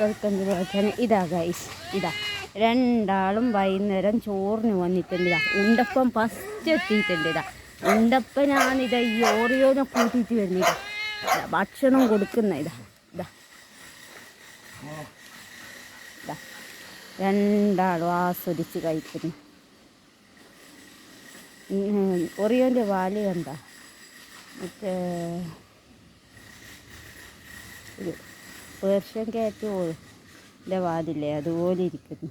Welcome to ഇതാ guys ഇതാ. രണ്ടാളും വൈകുന്നേരം ചോറിന് വന്നിട്ടുണ്ട് ഇതാ. ഉണ്ടപ്പം ഫസ്റ്റ് എത്തിയിട്ടുണ്ട് ഇതാ. ഉണ്ടപ്പം ഇതാ ഈ ഓറിയോനെ കൂട്ടിയിട്ട് വരുന്നത് ഇതാ. ഭക്ഷണം കൊടുക്കുന്ന ഇതാ. ഇതാ. ഇതാ. രണ്ടാളും ആസ്വദിച്ച് കഴിക്കുന്നു. ഒറിയോന്റെ വാൽ കണ്ട? മറ്റേ ഇത് പേർഷ്യൻ കയറ്റ് പോലെ വാതില്ലേ അതുപോലെ ഇരിക്കുന്നു.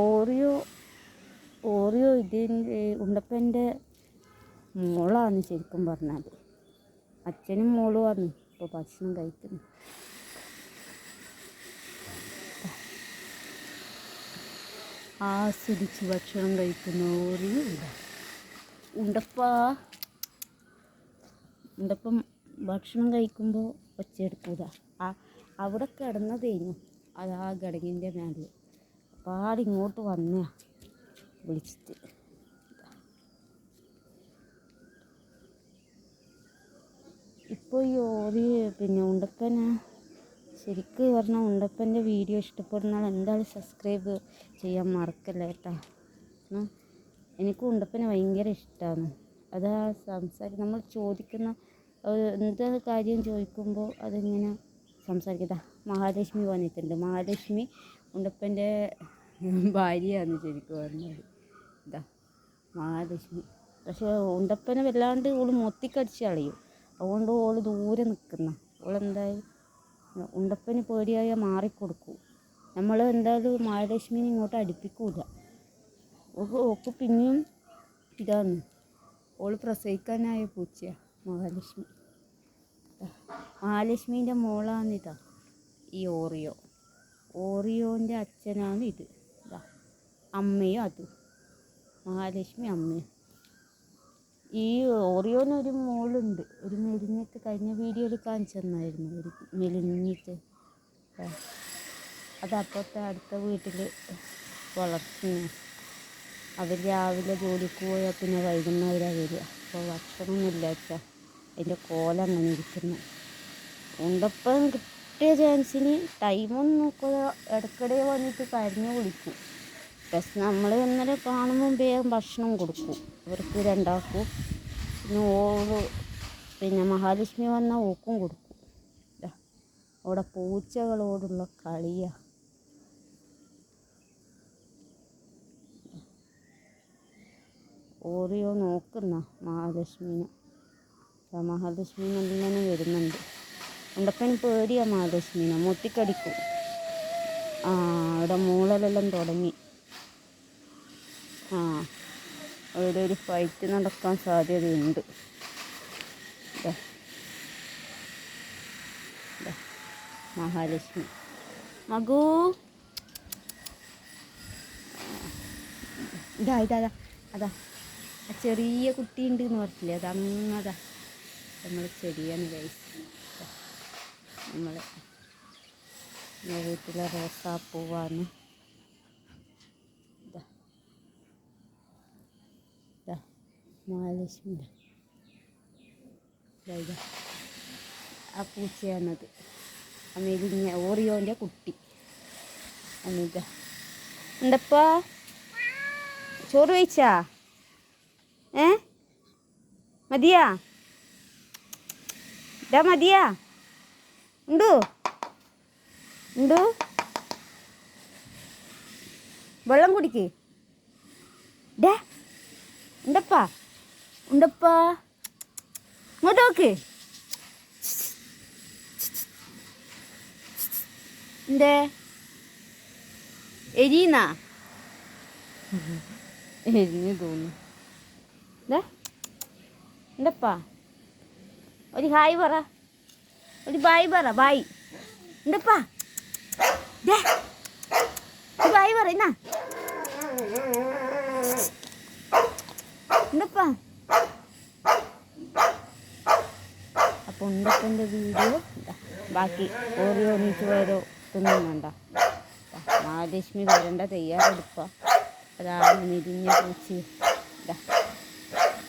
ഓറിയോ ഓറിയോ ഇതിന്റെ ഉണ്ടപ്പന്റെ മോളാണ് ശരിക്കും പറഞ്ഞാൽ അച്ഛനും മോളുമാണ് ഇപ്പോൾ ഭക്ഷണം കഴിക്കുന്നു ആസ്വദിച്ച് ഭക്ഷണം കഴിക്കുന്ന ഓറിയോ ഉണ്ടപ്പാ ഉണ്ടപ്പം ഭക്ഷണം കഴിക്കുമ്പോൾ ഒച്ചയെടുക്കൂല ആ അവിടെ കിടന്നതേനു അത് ആ ഘടകിന്റെ മേലെ അപ്പോൾ ആടിങ്ങോട്ട് വന്ന വിളിച്ചിട്ട്. ഇപ്പോൾ ഈ ഓറി പിന്നെ ഉണ്ടപ്പന ശരിക്ക് പറഞ്ഞാൽ ഉണ്ടപ്പന്റെ വീഡിയോ ഇഷ്ടപ്പെടുന്ന ആൾ എന്തായാലും സബ്സ്ക്രൈബ് ചെയ്യാൻ മറക്കല്ല കേട്ടോ എനിക്ക് ഉണ്ടപ്പനെ ഭയങ്കര ഇഷ്ടമാണ് അതാ സംസാരിക്കും നമ്മൾ ചോദിക്കുന്ന എന്ത് കാര്യം ചോദിക്കുമ്പോൾ അതിങ്ങനെ സംസാരിക്കുക മഹാലക്ഷ്മി വന്നിട്ടുണ്ട്. മഹാലക്ഷ്മി ഉണ്ടപ്പന്റെ ഭാര്യയാണ് ശരിക്കും പറഞ്ഞത് ഇതാ മഹാലക്ഷ്മി. പക്ഷേ ഉണ്ടപ്പനെ വല്ലാണ്ട് ഓൾ മൊത്തിക്കടിച്ച് കളയും. അതുകൊണ്ട് ഓൾ ദൂരെ നിൽക്കുന്ന. ഓളെന്തായാലും ഉണ്ടപ്പന് പേടിയായ മാറിക്കൊടുക്കും. നമ്മൾ എന്തായാലും മഹാലക്ഷ്മിനെ ഇങ്ങോട്ട് അടുപ്പിക്കൂല. ഓക്ക് ഓക്ക് പിന്നെയും ഇതാണ്. ഓൾ പ്രസവിക്കാനായ പൂച്ചയാണ് മഹാലക്ഷ്മി. മഹാലക്ഷ്മീന്റെ മോളാണിതാ ഈ ഓറിയോ. ഓറിയോന്റെ അച്ഛനാണ് ഇത്. ഇതാ അമ്മയും അതും. മഹാലക്ഷ്മി അമ്മയും. ഈ ഓറിയോന് ഓറിയോനൊരു മോളുണ്ട്. ഒരു മെലിഞ്ഞിട്ട് കഴിഞ്ഞ വീഡിയോ കാണിച്ചു തന്നായിരുന്നു. ഒരു മെലിഞ്ഞിട്ട്. അതപ്പുറത്തെ അടുത്ത വീട്ടിൽ വളർത്തുന്നു അവർ രാവിലെ ജോലിക്ക് പോയാൽ പിന്നെ വൈകുന്നേരം വരിക. അപ്പോൾ ഭക്ഷണമൊന്നുമില്ല വെച്ചാൽ അതിന്റെ കോല അങ്ങനെ ഇരിക്കുന്നു. ഉണ്ടപ്പം കിട്ടിയ ചാൻസിന് ടൈമൊന്നും നോക്കുക ഇടയ്ക്കിടെ വന്നിട്ട് കരഞ്ഞു കുടിക്കും പക്ഷെ നമ്മൾ ഇന്നലെ കാണുമ്പോൾ വേഗം ഭക്ഷണം കൊടുക്കും. അവർക്ക് രണ്ടാക്കും പിന്നെ ഓൾ പിന്നെ മഹാലക്ഷ്മി വന്നാൽ ഓക്കും കൊടുക്കും. അവിടെ പൂച്ചകളോടുള്ള കളിയാ. ഓറിയോ നോക്കുന്ന മഹാലക്ഷ്മിനെ. മഹാലക്ഷ്മി നല്ലവണ്ണം വരുന്നുണ്ട്. ഉണ്ടപ്പന് പേടിയാ മഹാലക്ഷ്മിനെ. മുത്തിക്കടിക്കും ആ അവിടെ മൂളലെല്ലാം തുടങ്ങി. ആ അവിടെ ഒരു ഫൈറ്റ് നടക്കാൻ സാധ്യതയുണ്ട്. മഹാലക്ഷ്മി. മകു. ഇതാ ഇതാ. അതാ. ചെറിയ കുട്ടിയുണ്ട് എന്ന് പറഞ്ഞില്ലേ അത് അങ്ങതാ നമ്മൾ ചെടിയാണ് കഴിച്ച് നമ്മൾ വീട്ടിലെ റോസാപ്പൂവാണ് ഇതാ. ഇതാ. മഹാലക്ഷ്മി ഇതാ. ഇതാ ഇതാ. ആ പൂച്ചയാണത്. അമേലിങ്ങ ഓറിയോന്റെ കുട്ടി. അമിത എന്തപ്പാ? ചോറ് കഴിച്ചാ? ഏ? മതിയാ? ഇതാ മതിയാ? ഉണ്ടോ? ഉണ്ടോ? വെള്ളം കുടിക്ക്. ഡേ ഉണ്ടപ്പാ? ഉണ്ടപ്പാ? ഇങ്ങോട്ട് നോക്ക്. എന്തേ? എരിയുന്നാ? എരിഞ്ഞു തോന്നുന്നു. എന്തപ്പാ ഒരു ഹായ് പറ. ഒരു ബായ് പറ ബായ് എന്തപ്പാ ബായ് പറ എന്നാ എന്തപ്പാ അപ്പോൾ ഉണ്ടപ്പന്റെ വീഡിയോ. ബാക്കി ഓറിയോ നീച്ച് പോയതോ തിന്നും വേണ്ട. ദാ, മഹാലക്ഷ്മി വരണ്ട തയ്യാറെടുപ്പ. അതാണ് മിരിഞ്ഞ പൂച്ചി ഇതാ